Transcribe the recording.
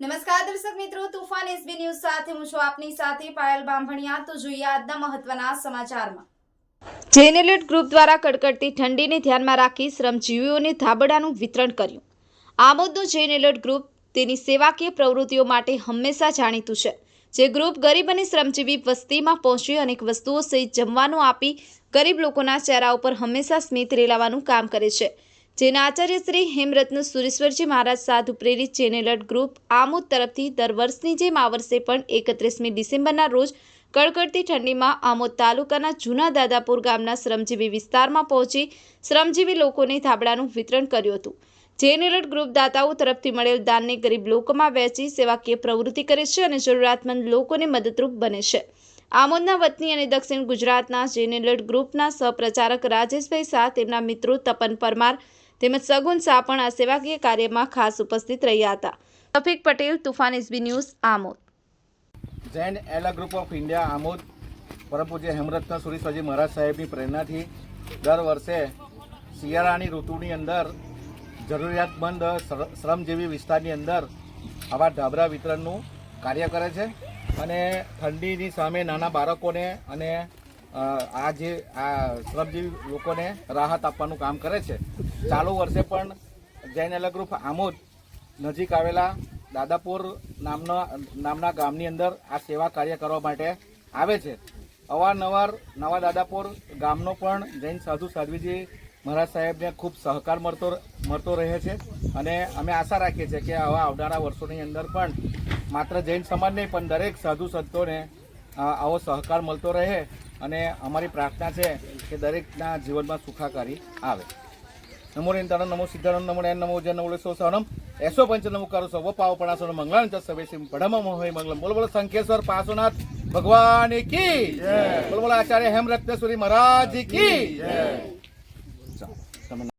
નમસ્કાર દર્શક મિત્રો, તુફાન એસબી ન્યૂઝ સાથે હું છું આપની સાથે પાયલ બાંભણિયા. તો જોઈએ આજના મહત્વના સમાચારમાં. જેનેલેટ ગ્રુપ દ્વારા કડકડતી ઠંડીને ધ્યાનમાં રાખી શ્રમજીવીઓને ધાબડાનું વિતરણ કર્યું. આ આમોદનું જેનેલેટ ગ્રુપ, તેની સેવાકીય પ્રવૃત્તિઓ માટે હંમેશા જાણીતું છે. જે ગ્રુપ ગરીબ અને શ્રમજીવી વસ્તીમાં પહોંચી અનેક વસ્તુઓ સહિત જમવાનું આપી ગરીબ લોકોના ચહેરા ઉપર હંમેશા સ્મિત રેલાવાનું કામ કરે છે. જેના આચાર્ય શ્રી હેમરત્ન સુરેશ્વરજી મહારાજ સાધુ પ્રેરિત ચેનેલટ ગ્રુપ આમોદ તરફથી દર વર્ષની જેમ આ વર્ષે પણ એકત્રીસમી ડિસેમ્બરના રોજ કડકડતી ઠંડીમાં આમોદ તાલુકાના જૂના દાદાપુર ગામના શ્રમજીવી વિસ્તારમાં પહોંચી શ્રમજીવી લોકોને ધાબળાનું વિતરણ કર્યું હતું. જેનેલટ ગ્રુપ દાતાઓ તરફથી મળેલ દાનને ગરીબ લોકોમાં વહેંચી સેવાકીય પ્રવૃત્તિ કરે છે અને જરૂરિયાતમંદ લોકોને મદદરૂપ બને છે. આમોદના વતની અને દક્ષિણ ગુજરાતના જેનેલટ ગ્રુપના સહપ્રચારક રાજેશભાઈ શાહ તેમના મિત્રો તપન પરમાર તેમજ સગુન શાહ પણ આ સેવાકીય કાર્યમાં ખાસ ઉપસ્થિત રહ્યા હતા. Rafiq Patel, Toofan SB news, Amod. Jain એલા ગ્રુપ ઓફ ઇન્ડિયા, આમોદ. પરમ પૂજ્ય હેમરત્ન સુરેશ્વરજી મહારાજ સાહેબની પ્રેરણાથી દર વર્ષે શિયાળાની ઋતુની અંદર, જરૂરિયાતમંદ શ્ર- શ્રમજીવી વિસ્તારની અંદર આવા ઢાબરા વિતરણનું કાર્ય કરે છે. અને ઠંડીની સામે નાના બાળકોને અને આ જે, આ શ્રમજીવી લોકોને રાહત આપવાનું કામ કરે છે. ચાલુ વર્ષે પણ જૈન ગ્રુપ આમોદ નજીક આવેલા દાદાપુર નામના નામના ગામની અંદર આ સેવા કાર્ય કરવા માટે આવે છે. અવારનવાર નવા દાદાપુર ગામનો પણ જૈન સાધુ સાધ્વીજી મહારાજ સાહેબને ખૂબ સહકાર મળતો મળતો રહે છે અને અમે આશા રાખીએ છીએ કે આવા આવનારા વર્ષોની અંદર પણ માત્ર જૈન સમાજ નહીં, પણ દરેક સાધુ સંતોને આવો સહકાર મળતો રહે અને અમારી પ્રાર્થના છે કે દરેકના જીવનમાં સુખાકારી આવે. નમો રેન્તાનો નમો સિદ્ધાનંદ નમો નયન નમો જન નમો સો સહનમ એસો પંચ નમો કરો સવ પાવ પણાસો મંગળાન ચ સવે સિમ પડમ મોહય મંગલમ બોલ બોલ શંખેશ્વર પાર્શ્વનાથ ભગવાન કી બોલ બોલ આચાર્ય હેમરત્નેશ્વરી મહારાજ કી